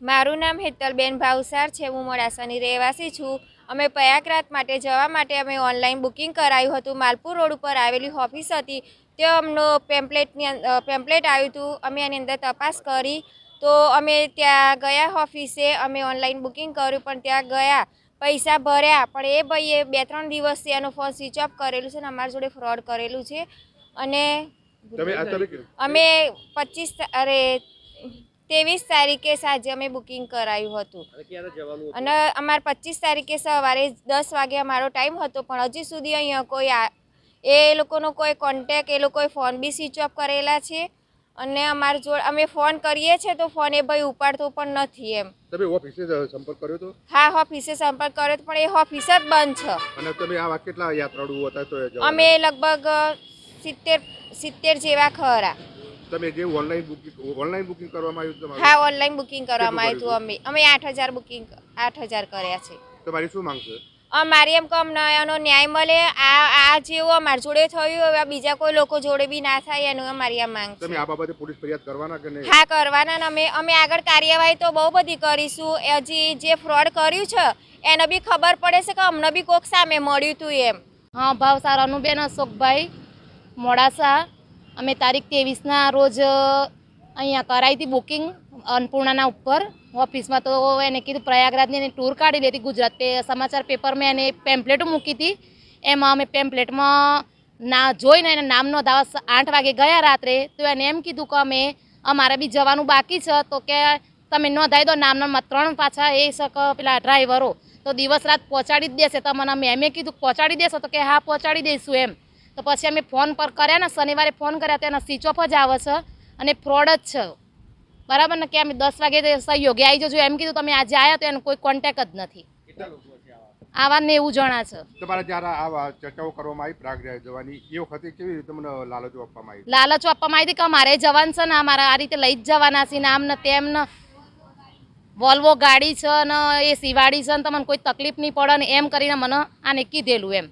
મારું નામ હેતલબેન ભાવસાર છે હું મોડાસાની રહેવાસી છું. અમે પ્રયાગરાજ માટે જવા માટે અમે ઓનલાઈન બુકિંગ કરાયું હતું. માલપુર રોડ ઉપર આવેલી ઓફિસ હતી. તે અમનો પેમ્પલેટની પેમ્પલેટ આવ્યું હતું. અમે એની અંદર તપાસ કરી. તો અમે ત્યાં ગયા ઓફિસે અમે ઓનલાઈન બુકિંગ કર્યું પણ ત્યાં ગયા. પૈસા ભર્યા પણ એ ભાઈએ બે ત્રણ દિવસથી એનો ફોન સ્વિચ ઓફ કરેલું છે ને અમારી જોડે ફ્રોડ કરેલું છે. અને અમે પચીસ અરે ત્રેવીસ તારીખે સાંજે અમે બુકિંગ કરાયું હતું. અને અમારે પચીસ તારીખે સવારે દસ વાગે અમારો ટાઈમ હતો પણ હજી સુધી અહીંયા કોઈ એ લોકોનો કોઈ કોન્ટેક એ લોકોએ ફોન બી સ્વિચ ઓફ કરેલા છે. અને અમારી જોડે અમે ફોન કરીએ છીએ તો ફોન એ ભાઈ ઉપાડતો પણ નથી એમ. તમે ઓફિસે સંપર્ક કર્યો તો હા ઓફિસે સંપર્ક કર્યો પણ એ ઓફિસ જ બંધ છે. અને તમે આવા કેટલા યાત્રાળુઓ હતા તો અમે લગભગ સિત્તેર સિત્તેર જેવા ખરા. તમે જે ઓનલાઈન બુકિંગ ઓનલાઈન બુકિંગ કરવામાં આવ્યું તમારું? હા ઓનલાઈન બુકિંગ કરવામાં આવ્યું હતું? અમે. અમે આઠ હજાર બુકિંગ આઠ હજાર કર્યા છે. તમારી શું માંગ છે? અમારી એમ કે અમને એનો ન્યાય મળે. આ આ જેવું અમારા જોડે થયું હવે બીજા કોઈ લોકો જોડે બી ના થાય એનું અમારી આ માંગ તમે આ બાબતે પોલીસ ફરિયાદ કરવાના કે નહીં? હા કરવાના ને અમે અમે આગળ કાર્યવાહી તો બહુ બધી કરીશું. હજી જે ફ્રોડ કર્યું છે એને બી ખબર પડે છે કે અમને બી કોક સામે મળ્યું હતું એમ. હા ભાવ સાર અનુબેન અશોકભાઈ મોડાસા. અમે તારીખ ત્રેવીસના રોજ અહીંયા કરાવી હતી બુકિંગ અન્નપૂર્ણાના ઉપર. ઓફિસમાં તો એને કીધું પ્રયાગરાજની એને ટૂર કાઢી લેતી ગુજરાત. સમાચાર પેપરમાં એને પેમ્પલેટો મૂકી હતી. એમાં અમે પેમ્પલેટમાં ના જોઈને એને નામનો દાવા આઠ વાગે ગયા રાત્રે. તો એને એમ કીધું કે અમે, અમારે બી જવાનું બાકી છે. તો કે તમે નોંધાવી દો નામના ત્રણ પાછા એ શક પેલા ડ્રાઈવરો તો દિવસ રાત પહોંચાડી જ દેશે. તમને અમે એમ કીધું પહોંચાડી દેશો. તો કે હા, પહોંચાડી દઈશું એમ. તો પછી અમે ફોન પર કર્યા ને શનિવારે ફોન કર્યા તો એના સ્વિચ ઓફ જ આવે છે અને ફ્રોડ જ છે. બરાબર ને કે અમે દસ વાગે તે સહયોગી આવી જજો. એમ કીધું તમે આજે આવ્યા તો એનો કોઈ કોન્ટેક જ નથી. કેટલા લોકો છે આવા? આવા નેવું જણા છે. તમારે જ્યારે આવા ચર્ચાઓ કરવામાં આવી પ્રાગ જવાની એ વખતે કેવી રીતે તમને લાલચો આપવામાં આવી? લાલચો આપવામાં આવી હતી કે અમારે જવાનું છે ને અમારે આ રીતે લઈ જ જવાના છે ને આમ ને તેમ ને. વોલ્વો ગાડી છે ને એ સિવાડી છે ને તમને કોઈ તકલીફ નહીં પડે ને એમ કરીને મને આને કીધેલું એમ.